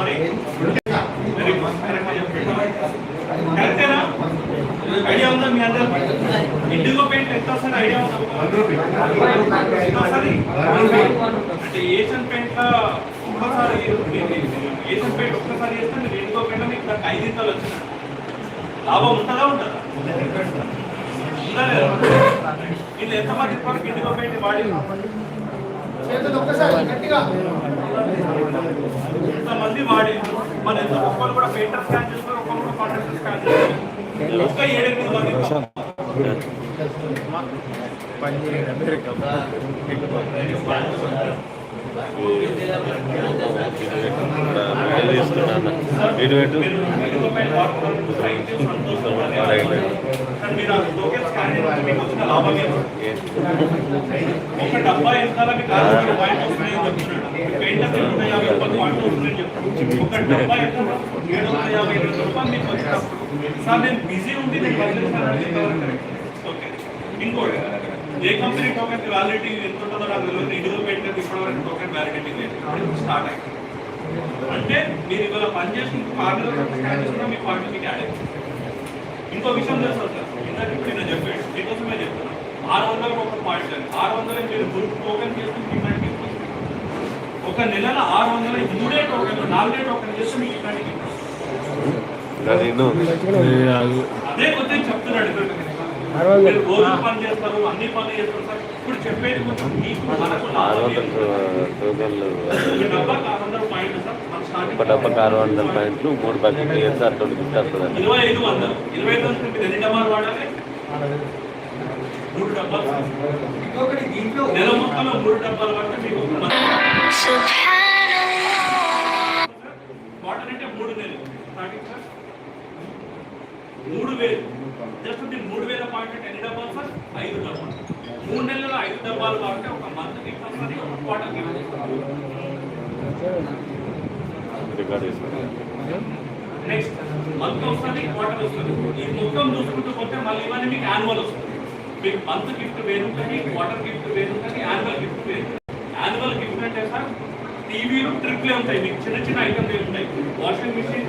Sorry కరెక్టేనా idea ఉందా మీ అందరూ ఇండిగో పెయింట్ ఎంత వస్తుంది ఐడియా ఉందా? అంటే ఏషియన్ పెయింట్ ఒక్కసారి ఏషియన్ పెయింట్ ఒక్కసారి చేస్తే మీరు ఇండిగో పెయింట్ మీకు నాకు ఐదు ఇంతలు వచ్చిన లాభం ఉంటుందా ఉంటుందా వీళ్ళు లేదా? ఇది ఎంతమంది వరకు ఇండిగో పెయింట్ వాడి? ఒక్కసారి ఇంతమంది వాడి మన ఎంత ఒక్కరు కూడా పెయింటర్ స్కాన్ చేస్తారు ఒక్కరు కూడా కాంట్రాక్టర్ స్కాన్ చేస్తారు ఒక్క ఏడెనిమిది మంది ఇటు పెట్టు మీరు ఇటు ఇటు సార్ నేను బిజీ ఇంకోటి. ఏ కంపెనీ టోకెన్ వ్యాలిడిటీ ఎంత ఉంటుందో నాకు తెలియదు. ఇండిగో పెయింటర్ ఇప్పటివరకు టోకెన్ వ్యాలిడిటీ లేదు. ఇప్పుడు స్టార్ట్ అయింది. అంటే మీరు ఇవాళ పని చేసి ఇంకో ఆరు నెలల తర్వాత స్కాన్ చేసుకున్నా మీ పాయింట్ మీకు యాడ్ అయింది ఇంకో విషయం తెలుసు సార్. ఇందాక ఇప్పుడు నేను చెప్పాడు. మీకోసమే చెప్తున్నాను ఆరు వందలకు ఒక పాయింట్ అని ఆరు వందలు మీరు గ్రూప్ టోకెన్ చేసుకుని తీసుకోవచ్చు ఒక నెలలో ఆరు వందల మూడే టోకెన్ నాలుగే టోకెన్ చేస్తే మీకు డిమాండ్ అది కొద్దిగా చెప్తున్నాడు మీరు రోజు పని చేస్తారు అన్ని పనులు చేస్తారు సార్. ఇప్పుడు చెప్పేది కొంచెం మీకు మనకు ఆరు వందల ఒక ఆరు పాయింట్లు మూడు ప్యాకెట్లు చేస్తే అట్లా గిఫ్ట్ వస్తుందండి. ఇరవై ఐదు వందలు. ఇరవై ఐదు వందలు మీరు ఎన్ని డబ్బాలు వాడాలి? మూడు డబ్బాలు సార్. నెల మొత్తంలో మూడు డబ్బాలు వాడితే మీకు ఒక మంచి వాటర్ అంటే మూడు నెలలు. మూడు వేలు జస్ట్ మీరు మూడు వేల పాయింట్ అంటే ఎన్ని డబ్బాలు సార్ ఐదు డబ్బాలు మూడు నెలల ఐదు డబ్బాలు కాబట్టి ఒక మంత్ గిఫ్ట్ వస్తుంది ఒక క్వార్టర్ నెక్స్ట్ మంత్ వస్తుంది క్వార్టర్ వస్తుంది ఈ మొత్తం చూసుకుంటూ పోతే మళ్ళీ ఇవన్నీ మీకు యాన్యువల్ వస్తుంది మీకు మంత్ గిఫ్ట్ వేరు ఉంటుంది క్వార్టర్ గిఫ్ట్ వేరు ఉంటుంది యాన్యువల్ గిఫ్ట్ వేరు యాన్యువల్ గిఫ్ట్ అంటే సార్ టీవీలు ట్రిప్లే ఉంటాయి మీకు చిన్న చిన్న ఐటమ్స్ ఉంటాయి వాషింగ్ మిషన్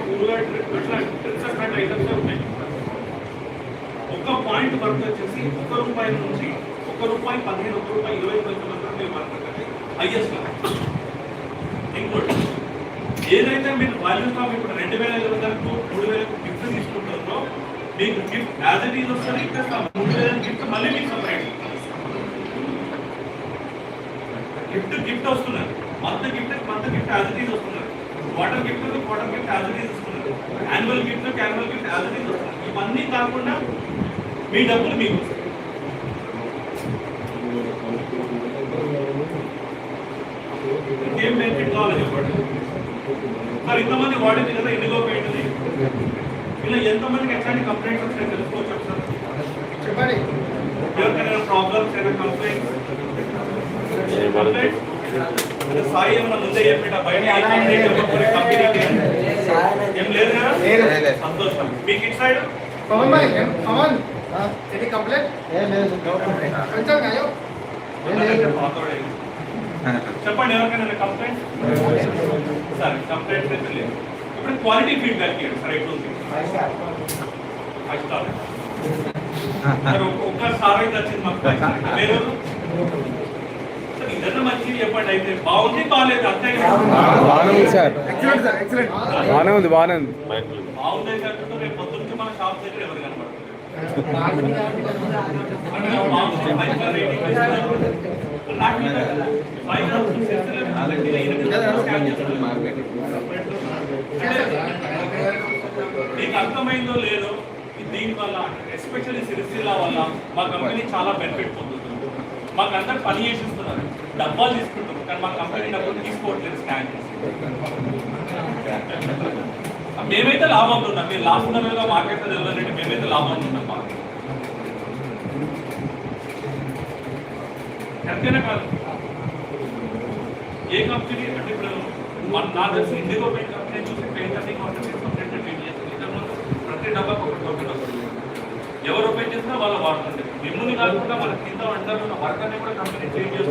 ట్రిప్స్ అట్లాంటి ఐటమ్స్ ఉంటాయి ఒక్క పాయింట్ వర్క్ వచ్చేసి ఒక రూపాయి నుంచి ఒక రూపాయి పదిహేను ఒక రూపాయి ఇరవై పైసలు వరకు మేము వర్క్ హైయెస్ట్ ఇంకోటి ఏదైతే మీరు వాల్యూ స్టాక్ ఇప్పుడు రెండు వేల ఐదు వందలకు మూడు వేలకు గిఫ్ట్ తీసుకుంటారో మీకు గిఫ్ట్ యాజ్ ఇట్ ఈజ్ వస్తుంది ప్లస్ ఆ మూడు వేల గిఫ్ట్ మళ్ళీ మీకు సపరేట్ గిఫ్ట్ గిఫ్ట్ వస్తున్నారు. Month gift month gift as it is వస్తున్నారు. Quarter gift quarter gift as it is వస్తున్నారు. Annual gift annual gift as it is వస్తున్నారు. ఇవన్నీ కాకుండా మీ డబ్బులు మీకు. ఇంకేం బెనిఫిట్ కావాలి చెప్పండి. మరి ఇంతమంది వాడింది కదా ఎన్నిగో పెయింట్ది ఇలా ఎంతమందికి ఎట్లాంటి కంప్లైంట్స్ వస్తాయి తెలుసుకోవచ్చు ఒకసారి. చెప్పండి. ఎవరికైనా ప్రాబ్లమ్స్ ఏదైనా కంప్లైంట్స్ ఏమన్నా సాయి ఏమన్నా ముందే చెప్పిట బయట ఏ కంప్లైంట్ కంపెనీకి ఏం లేదు కదా. సంతోషం. మీకు ఇటు side? Pavan Pavan. Any complaint కొంచెం అయ్యో. చెప్పండి ఎవరికైనా కంప్లైంట్ సరే కంప్లైంట్ అయితే లేదు. ఇప్పుడు క్వాలిటీ ఫీడ్బ్యాక్ ఇవ్వండి సరే ఫైవ్ స్టార్ సరే ఒక్క- ఒక్కసారి వచ్చింది మాకు కదా? బాగానే ఉంది సార్. బాగానే ఉంది బాగానే ఉంది. మీకు అర్థమైందో లేదో దీని వల్ల ఎస్పెషల్లీ సిరిసిల్ల వల్ల మా కంపెనీ చాలా బెనిఫిట్ పొందుతుంది. మాకు అందరు పని చేసిస్తున్నారు. డబ్బాలు తీసుకుంటున్నారు. కానీ మా కంపెనీ డబ్బులు తీసుకోవట్లేదు స్కాన్ చేసి. మేమైతే లాభం ఉన్నాం మీరు లాభం నెలలో మార్కెట్ వెళ్ళాలంటే మేమైతే లాభం ఉన్నాం మాకు. కరెక్టేనా కాదు. ఏ కంపెనీ అంటే ఇప్పుడు మన నా తెలిసి ఇండిగో పెయింట్ కంపెనీ చూసి పెయింట్ అన్ని కంపెనీ కంప్లీట్ పెయింట్ చేస్తుంది ప్రతి డబ్బాకు ఒక టోకెన్ వస్తుంది. ఎవరు ఓపెన్ చేసినా వాళ్ళు వాడుతుంటారు. మిమ్మల్ని కాకుండా మన కింద అండర్ వర్క్ వర్క్ కూడా కంపెనీ చేంజ్ చేస్తుంది.